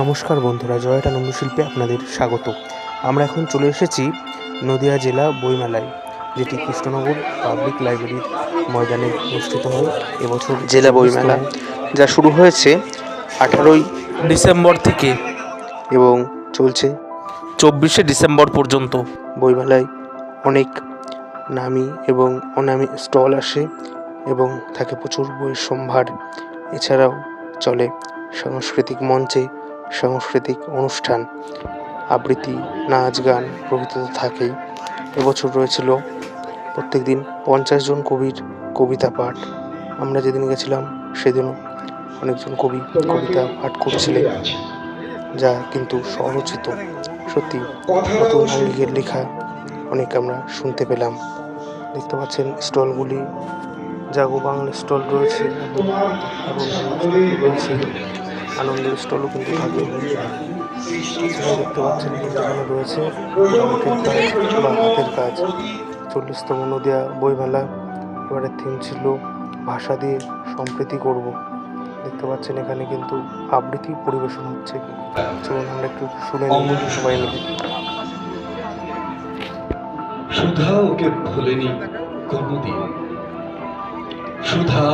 নমস্কার বন্ধুরা জয়টা নন্দশিল্পে আপনাদের স্বাগত। আমরা এখন চলে এসেছি নদিয়া জেলা বইমেলায় যেটি কৃষ্ণনগর পাবলিক লাইব্রেরির ময়দানে অনুষ্ঠিত হয় এবছর জেলা বইমেলা যা শুরু হয়েছে আঠারোই ডিসেম্বর থেকে এবং চলছে চব্বিশে ডিসেম্বর পর্যন্ত। বইমেলায় অনেক নামি এবং অনামি স্টল আসে এবং থাকে প্রচুর বইয়ের সম্ভার। এছাড়াও চলে সাংস্কৃতিক মঞ্চে সাংস্কৃতিক অনুষ্ঠান, আবৃত্তি, নাচ গান প্রভৃতি তো থাকেই। এবছর রয়েছিল প্রত্যেক দিন পঞ্চাশ জন কবির কবিতা পাঠ। আমরা যেদিন গেছিলাম, সেদিনও অনেকজন কবি কবিতা পাঠ করছিলেন, যা কিন্তু স্বরচিত। সত্যি, নতুন আঙ্গিকের লেখা অনেক আমরা শুনতে পেলাম। দেখতে পাচ্ছেন স্টলগুলি, জাগো বাংলা স্টল রয়েছে রয়েছে আনন্দের স্টলও কিন্তু থাকে দেখতে পাচ্ছেন এখানে রয়েছে বা হাতের কাজ। চল্লিশতম নদিয়া বইমেলা। এবারে থিম ছিল ভাষা দিয়ে সম্প্রীতি করব দেখতে পাচ্ছেন এখানে কিন্তু আবৃত্তি পরিবেশন হচ্ছে। চলুন আমরা একটু শুনে নিই সবাই মিলে। সুধা ওকে ভোলেনি কোনোদিন। সুধা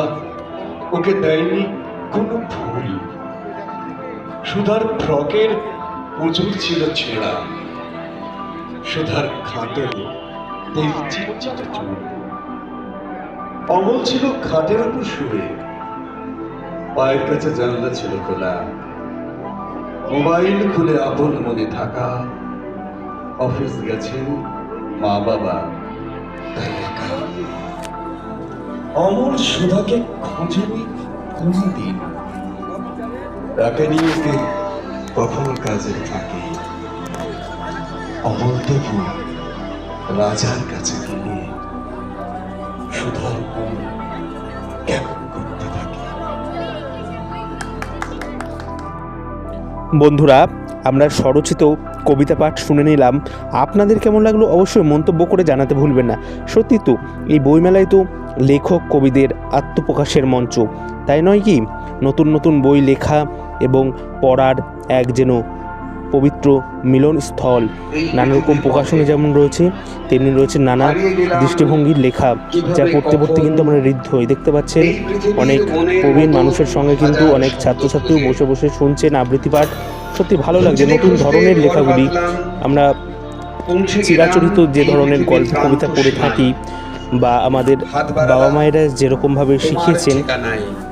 ওকে দেয়নি কোনো ভুল। সুধার ফ্রকের উজুর ছিল ছেঁড়া। সুধার খাটে তেল চিটচিটে চুল। অমল ছিল খাটের উপর শুয়ে। পায়ের কাছে জানলা ছিল খোলা। মোবাইল খুলে আপন মনে থাকা। অফিস গেছেন মা বাবা তাই একা অমর সুধাকে খোঁজেনি কোনদিন। তাকে নিয়ে কখন কাজে থাকে। অমল তবু রাজার কাছে থাকে? বন্ধুরা, আমরা স্বরচিত কবিতা পাঠ শুনে নিলাম। আপনাদের কেমন লাগল অবশ্যই মন্তব্য করে জানাতে ভুলবেন না। সত্যি তো, এই বইমেলায় তো লেখক কবিদের আত্মপ্রকাশের মঞ্চ। তাই নয় কি, নতুন নতুন বই লেখা এবং পড়ার এক যেন পবিত্র মিলনস্থল। নানা রকম প্রকাশনী যেমন রয়েছে, তেমনি রয়েছে নানা দৃষ্টিভঙ্গির লেখা, যা পড়তে পড়তে কিন্তু আমরা ঋদ্ধ হই। দেখতে পাচ্ছেন, অনেক প্রবীণ মানুষের সঙ্গে কিন্তু অনেক ছাত্রছাত্রীও বসে বসে শুনছেন আবৃত্তি পাঠ। সত্যি ভালো লাগছে, নতুন ধরনের লেখাগুলি। আমরা চিরাচরিত যে ধরনের গল্প, কবিতা পড়ে থাকি বা আমাদের বাবা মায়েরা যেরকমভাবে শিখিয়েছেন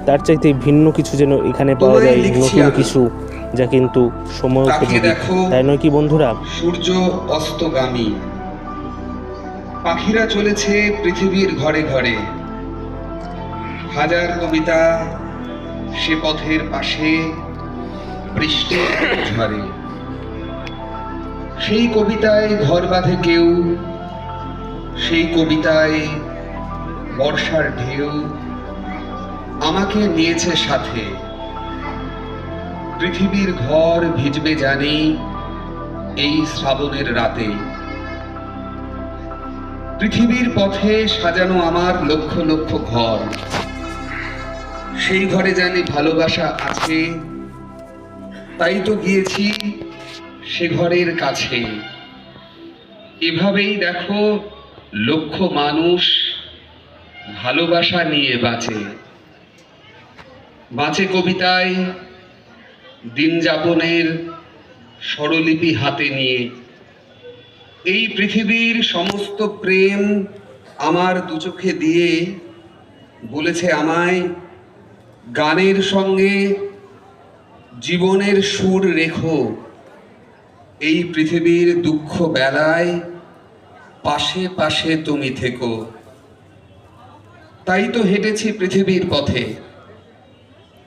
তার চাইতে ভিন্ন কিছু যেন এখানে পাওয়া যায় নতুন কিছু যা কিন্তু সময় উপযোগী। তাই নয় কি বন্ধুরা? সূর্য অস্তগামী। পাখিরা চলেছে পৃথিবীর ঘরে ঘরে। হাজার কবিতা সে পথের পাশে বৃষ্টি ঝরে। সেই কবিতায় ঘর বাঁধে কেউ সেই কবিতায় বর্ষার ঢেউ আমাকে নিয়েছে সাথে। পৃথিবীর ঘর ভিজবে জানি এই শ্রাবণের রাতে। পৃথিবীর পথে সাজানো আমার লক্ষ লক্ষ ঘর। সেই ঘরে জানি ভালোবাসা আছে, তাই তো গিয়েছি সে ঘরের কাছে। এভাবেই দেখো লক্ষ মানুষ ভালোবাসা নিয়ে বাঁচে। বাঁচে কবিতায় দিন যাপনের স্বরলিপি হাতে নিয়ে। এই পৃথিবীর সমস্ত প্রেম আমার দু চোখে দিয়ে বলেছে আমায়, গানের সঙ্গে জীবনের সুর রেখো। এই পৃথিবীর দুঃখ বেলায় পাশে পাশে তুমি থেকো। তাই তো হেঁটেছি পৃথিবীর পথে।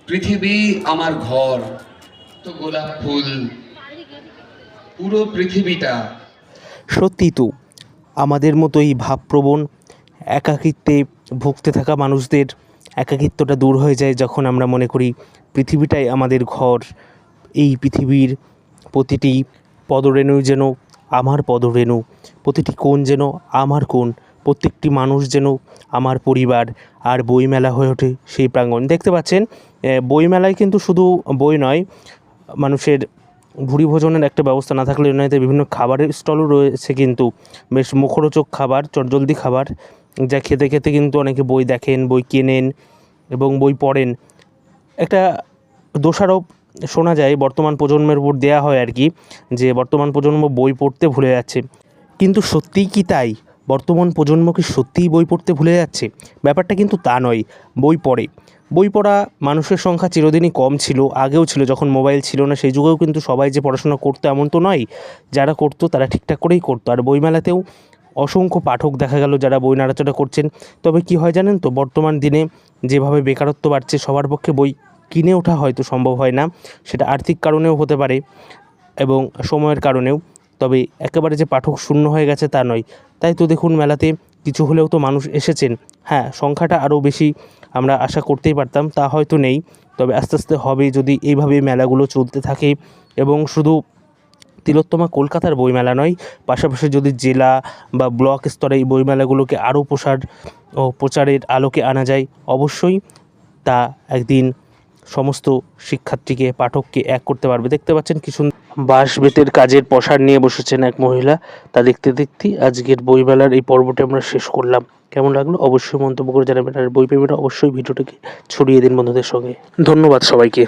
পৃথিবী আমার ঘর, তো গোলাপ ফুল, পুরো পৃথিবীটা। সত্যি তো, আমাদের মতো এই ভাবপ্রবণ, একাকিত্বে ভুগতে থাকা মানুষদের একাকিত্বটা দূর হয়ে যায় যখন আমরা মনে করি পৃথিবীটাই আমাদের ঘর। এই পৃথিবীর প্রতিটি পদরেণু যেন আমার পদরেণু, প্রতিটি কোণ যেন আমার কোণ, প্রত্যেকটি মানুষ যেন আমার পরিবার আর বইমেলা হয়ে ওঠে সেই প্রাঙ্গণ। দেখতে পাচ্ছেন বইমেলায় কিন্তু শুধু বই নয়, মানুষের ভুরি ভোজনের একটা ব্যবস্থা না থাকলে নয়তো বিভিন্ন খাবারের স্টলও রয়েছে কিন্তু বেশ মুখরোচক খাবার, চটজলদি খাবার, যা খেতে খেতে কিন্তু অনেকে বই দেখেন, বই কেনেন এবং বই পড়েন। একটা দোষারোপ শোনা যায়, বর্তমান প্রজন্মের উপর দেয়া হয় আর কি, যে বর্তমান প্রজন্ম বই পড়তে ভুলে যাচ্ছে। কিন্তু সত্যিই কি তাই? বর্তমান প্রজন্ম কি সত্যিই বই পড়তে ভুলে যাচ্ছে? ব্যাপারটা কিন্তু তা নয়, বই পড়ে। বই পড়া মানুষের সংখ্যা চিরদিনই কম ছিল, আগেও ছিল, যখন মোবাইল ছিল না, সেই যুগেও কিন্তু সবাই যে পড়াশোনা করতো এমন তো নয়, যারা করতো তারা ঠিকঠাক করেই করতো। আর বইমেলাতেও অসংখ্য পাঠক দেখা গেল যারা বই নাড়াচাড়া করছেন। তবে কি হয় জানেন তো, বর্তমান দিনে যেভাবে বেকারত্ব বাড়ছে, সবার পক্ষে বই কিনে ওঠা হয়তো সম্ভব হয় না, সেটা আর্থিক কারণেও হতে পারে এবং সময়ের কারণেও। তবে একেবারে যে পাঠক শূন্য হয়ে গেছে তা নয়। তাই তো দেখুন মেলাতে কিছু হলেও তো মানুষ এসেছেন। হ্যাঁ সংখ্যাটা আরও বেশি আমরা আশা করতেই পারতাম, তা হয়তো নেই। তবে আস্তে আস্তে হবে যদি এইভাবে মেলাগুলো চলতে থাকে এবং শুধু তিলোত্তমা কলকাতার বইমেলা নয়, পাশাপাশি যদি জেলা বা ব্লক স্তরে এই বইমেলাগুলোকে আরও প্রসার ও প্রচারের আলোকে আনা যায় অবশ্যই, তা একদিন সমস্ত শিক্ষার্থীকে, পাঠককে এক করতে পারবে। দেখতে পাচ্ছেন কি সুন্দর বাঁশ বেতের কাজের প্রসার নিয়ে বসেছেন এক মহিলা। তা দেখতে দেখতে আজকের বইমেলার এই পর্বটি আমরা শেষ করলাম। কেমন লাগল? অবশ্যই মন্তব্য করে জানাবেন। আর বই প্রেমীরা অবশ্যই ভিডিওটিকে ছড়িয়ে দিন বন্ধুদের সঙ্গে। ধন্যবাদ সবাইকে।